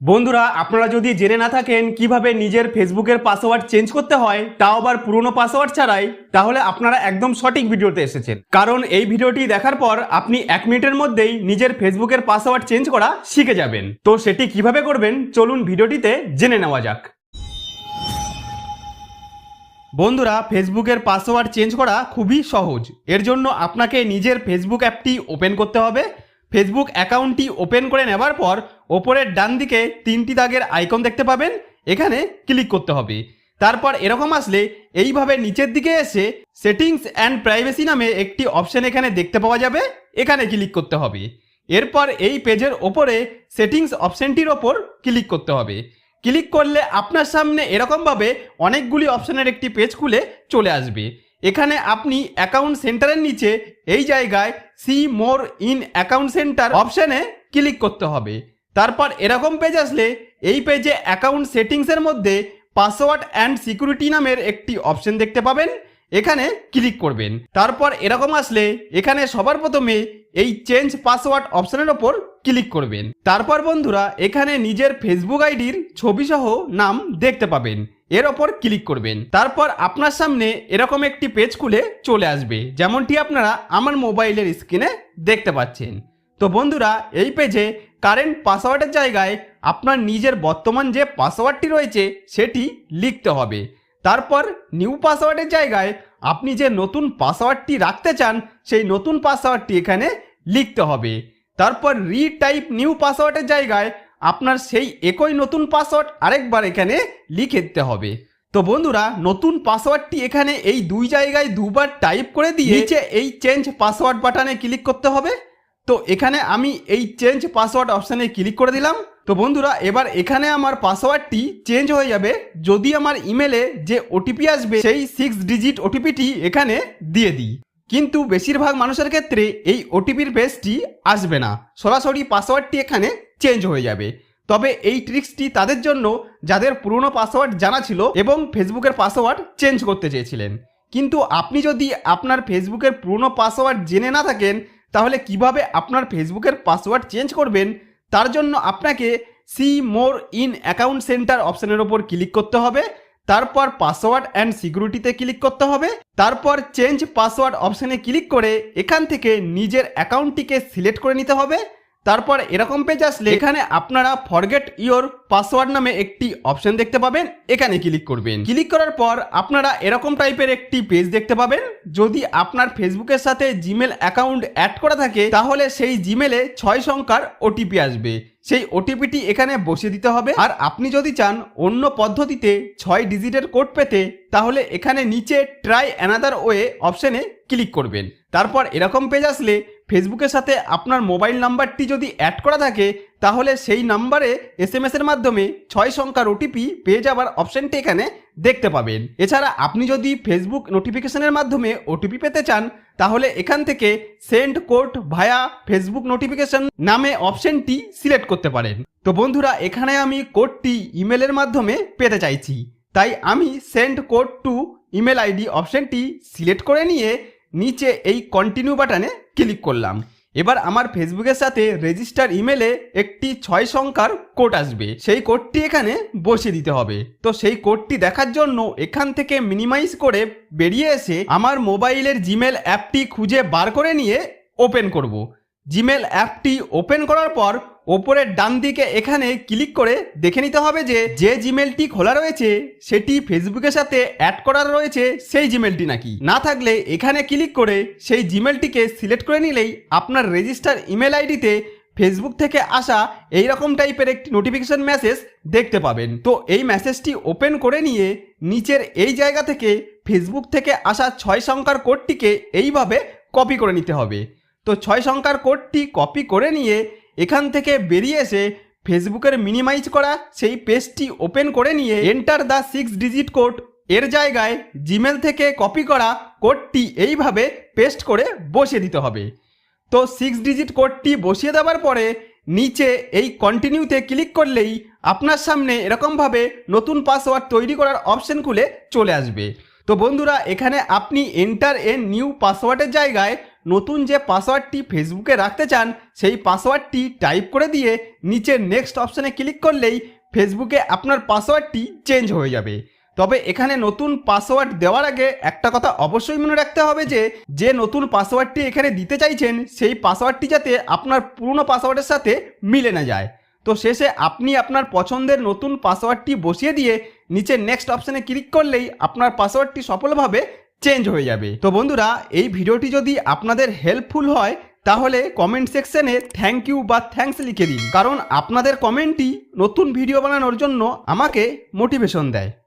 বন্ধুরা, আপনারা যদি জেনে না থাকেন কীভাবে নিজের ফেসবুকের পাসওয়ার্ড চেঞ্জ করতে হয়, তাও আবার পুরনো পাসওয়ার্ড ছাড়াই, তাহলে আপনারা একদম সঠিক ভিডিওতে এসেছেন। কারণ এই ভিডিওটি দেখার পর আপনি এক মিনিটের মধ্যেই নিজের ফেসবুকের পাসওয়ার্ড চেঞ্জ করা শিখে যাবেন। তো সেটি কীভাবে করবেন, চলুন ভিডিওটিতে জেনে নেওয়া যাক। বন্ধুরা, ফেসবুকের পাসওয়ার্ড চেঞ্জ করা খুবই সহজ। এর জন্য আপনাকে নিজের ফেসবুক অ্যাপটি ওপেন করতে হবে। ফেসবুক অ্যাকাউন্টটি ওপেন করে নেবার পর ওপরের ডান দিকে তিনটি দাগের আইকন দেখতে পাবেন, এখানে ক্লিক করতে হবে। তারপর এরকম আসলে এইভাবে নিচের দিকে এসে সেটিংস অ্যান্ড প্রাইভেসি নামে একটি অপশন এখানে দেখতে পাওয়া যাবে, এখানে ক্লিক করতে হবে। এরপর এই পেজের ওপরে সেটিংস অপশনটির ওপর ক্লিক করতে হবে। ক্লিক করলে আপনার সামনে এরকমভাবে অনেকগুলি অপশনের একটি পেজ খুলে চলে আসবে। এখানে আপনি অ্যাকাউন্ট সেন্টারের নিচে এই জায়গায় see more in account centre অপশানে ক্লিক করতে হবে। তারপর এরকম পেজ আসলে এই পেজে অ্যাকাউন্ট সেটিংসের মধ্যে পাসওয়ার্ড অ্যান্ড সিকিউরিটি নামের একটি অপশন দেখতে পাবেন। এখানে ক্লিক করবেন। তারপর এরকম আসলে এখানে সবার প্রথমে এই চেঞ্জ পাসওয়ার্ড অপশনের ওপর ক্লিক করবেন। তারপর বন্ধুরা, এখানে নিজের ফেসবুক আইডির ছবি সহ নাম দেখতে পাবেন। এর ওপর ক্লিক করবেন। তারপর আপনার সামনে এরকম একটি পেজ খুলে চলে আসবে। যেমনটি আপনারা আমার মোবাইলের স্ক্রিনে দেখতে পাচ্ছেন। তো বন্ধুরা, এই পেজে কারেন্ট পাসওয়ার্ডের জায়গায় আপনার নিজের বর্তমান যে পাসওয়ার্ডটি রয়েছে, সেটি লিখতে হবে। তারপর নিউ পাসওয়ার্ডের জায়গায় আপনি যে নতুন পাসওয়ার্ডটি রাখতে চান, সেই নতুন পাসওয়ার্ডটি এখানে লিখতে হবে। তারপর রিটাইপ নিউ পাসওয়ার্ডের জায়গায় আপনার সেই একই নতুন পাসওয়ার্ড আরেকবার এখানে লিখে দিতে হবে। তো বন্ধুরা, নতুন পাসওয়ার্ডটি এখানে এই দুই জায়গায় দুবার টাইপ করে দিয়ে এই চেঞ্জ পাসওয়ার্ড বাটনে ক্লিক করতে হবে। তো এখানে আমি এই চেঞ্জ পাসওয়ার্ড অপশানে ক্লিক করে দিলাম। তো বন্ধুরা, এবার এখানে আমার পাসওয়ার্ডটি চেঞ্জ হয়ে যাবে। যদি আমার ইমেলে যে ওটিপি আসবে, সেই সিক্স ডিজিট ওটিপিটি এখানে দিয়ে দিই। কিন্তু বেশিরভাগ মানুষের ক্ষেত্রে এই ওটিপির পেজটি আসবে না। সরাসরি পাসওয়ার্ডটি এখানে চেঞ্জ হয়ে যাবে। তবে এই ট্রিক্সটি তাদের জন্য যাদের পুরনো পাসওয়ার্ড জানা ছিল এবং ফেসবুকের পাসওয়ার্ড চেঞ্জ করতে চেয়েছিলেন। কিন্তু আপনি যদি আপনার ফেসবুকের পুরনো পাসওয়ার্ড জেনে না থাকেন তাহলে কীভাবে আপনার ফেসবুকের পাসওয়ার্ড চেঞ্জ করবেন? তার জন্য আপনাকে see more in account centre অপশানের ওপর ক্লিক করতে হবে। তারপর পাসওয়ার্ড অ্যান্ড সিকিউরিটিতে ক্লিক করতে হবে। তারপর চেঞ্জ পাসওয়ার্ড অপশানে ক্লিক করে এখান থেকে নিজের অ্যাকাউন্টটিকে সিলেক্ট করে নিতে হবে। তারপর এরকম পেজ আসলে এখানে আপনারা ফরগেট ইওর পাসওয়ার্ড নামে একটি অপশন দেখতে পাবেন, এখানে ক্লিক করবেন। ক্লিক করার পর আপনারা এরকম টাইপের একটি পেজ দেখতে পাবেন। যদি আপনার ফেসবুকের সাথে জিমেল অ্যাকাউন্ট অ্যাড করা থাকে, তাহলে সেই জিমেলে ছয় সংখ্যার ওটিপি আসবে। সেই ওটিপিটি এখানে বসিয়ে দিতে হবে। আর আপনি যদি চান অন্য পদ্ধতিতে ছয় ডিজিটের কোড পেতে, তাহলে এখানে নিচে ট্রাই অ্যানাদার ওয়ে অপশনে ক্লিক করবেন। তারপর এরকম পেজ আসলে ফেসবুকের সাথে আপনার মোবাইল নাম্বারটি যদি অ্যাড করা থাকে, তাহলে সেই নাম্বারে এস এম এর মাধ্যমে ছয় সংখ্যার ওটিপি পেয়ে যাওয়ার অপশনটি এখানে দেখতে পাবেন। এছাড়া আপনি যদি ফেসবুক নোটিফিকেশনের মাধ্যমে ওটিপি পেতে চান, তাহলে এখান থেকে send code via Facebook notification নামে অপশনটি সিলেক্ট করতে পারেন। তো বন্ধুরা, এখানে আমি কোডটি ইমেলের মাধ্যমে পেতে চাইছি। তাই আমি send code to email ID অপশনটি সিলেক্ট করে নিয়ে নিচে এই কন্টিনিউ বাটনে ক্লিক করলাম। এবার আমার ফেসবুকের সাথে রেজিস্টার ইমেলে একটি ছয় সংখ্যার কোড আসবে। সেই কোডটি এখানে বসিয়ে দিতে হবে। তো সেই কোডটি দেখার জন্য এখান থেকে মিনিমাইজ করে বেরিয়ে এসে আমার মোবাইলের জিমেল অ্যাপটি খুঁজে বার করে নিয়ে ওপেন করব। জিমেল অ্যাপটি ওপেন করার পর ওপরের ডান দিকে এখানে ক্লিক করে দেখে নিতে হবে যে যে জিমেলটি খোলা রয়েছে, সেটি ফেসবুকের সাথে অ্যাড করা রয়েছে সেই জিমেলটি নাকি? না থাকলে এখানে ক্লিক করে সেই জিমেলটিকে সিলেক্ট করে নিলেই আপনার রেজিস্টার ইমেল আইডিতে ফেসবুক থেকে আসা এই রকম টাইপের একটি নোটিফিকেশন মেসেজ দেখতে পাবেন। তো এই মেসেজটি ওপেন করে নিয়ে নিচের এই জায়গা থেকে ফেসবুক থেকে আসা ছয় সংখ্যার কোডটিকে এইভাবে কপি করে নিতে হবে। তো ছয় সংখ্যার কোডটি কপি করে নিয়ে এখান থেকে বেরিয়ে এসে ফেসবুকের মিনিমাইজ করা সেই পেজটি ওপেন করে নিয়ে enter the six digit code এর জায়গায় জিমেল থেকে কপি করা কোডটি এইভাবে পেস্ট করে বসিয়ে দিতে হবে। তো সিক্স ডিজিট কোডটি বসিয়ে দেওয়ার পরে নিচে এই কন্টিনিউতে ক্লিক করলেই আপনার সামনে এরকমভাবে নতুন পাসওয়ার্ড তৈরি করার অপশন খুলে চলে আসবে। তো বন্ধুরা, এখানে আপনি এন্টার এ নিউ পাসওয়ার্ডের জায়গায় নতুন যে পাসওয়ার্ডটি ফেসবুকে রাখতে চান, সেই পাসওয়ার্ডটি টাইপ করে দিয়ে নিচে নেক্সট অপশানে ক্লিক করলেই ফেসবুকে আপনার পাসওয়ার্ডটি চেঞ্জ হয়ে যাবে। তবে এখানে নতুন পাসওয়ার্ড দেওয়ার আগে একটা কথা অবশ্যই মনে রাখতে হবে যে যে নতুন পাসওয়ার্ডটি এখানে দিতে চাইছেন, সেই পাসওয়ার্ডটি যাতে আপনার পুরনো পাসওয়ার্ডের সাথে মিলে না যায়। তো শেষে আপনি আপনার পছন্দের নতুন পাসওয়ার্ডটি বসিয়ে দিয়ে নিচে নেক্সট অপশানে ক্লিক করলেই আপনার পাসওয়ার্ডটি সফলভাবে চেঞ্জ হয়ে যাবে। তো বন্ধুরা, এই ভিডিওটি যদি আপনাদের হেল্পফুল হয়, তাহলে কমেন্ট সেকশনে থ্যাংক ইউ বা থ্যাংকস লিখে দিন। কারণ আপনাদের কমেন্টই নতুন ভিডিও বানানোর জন্য আমাকে মোটিভেশন দেয়।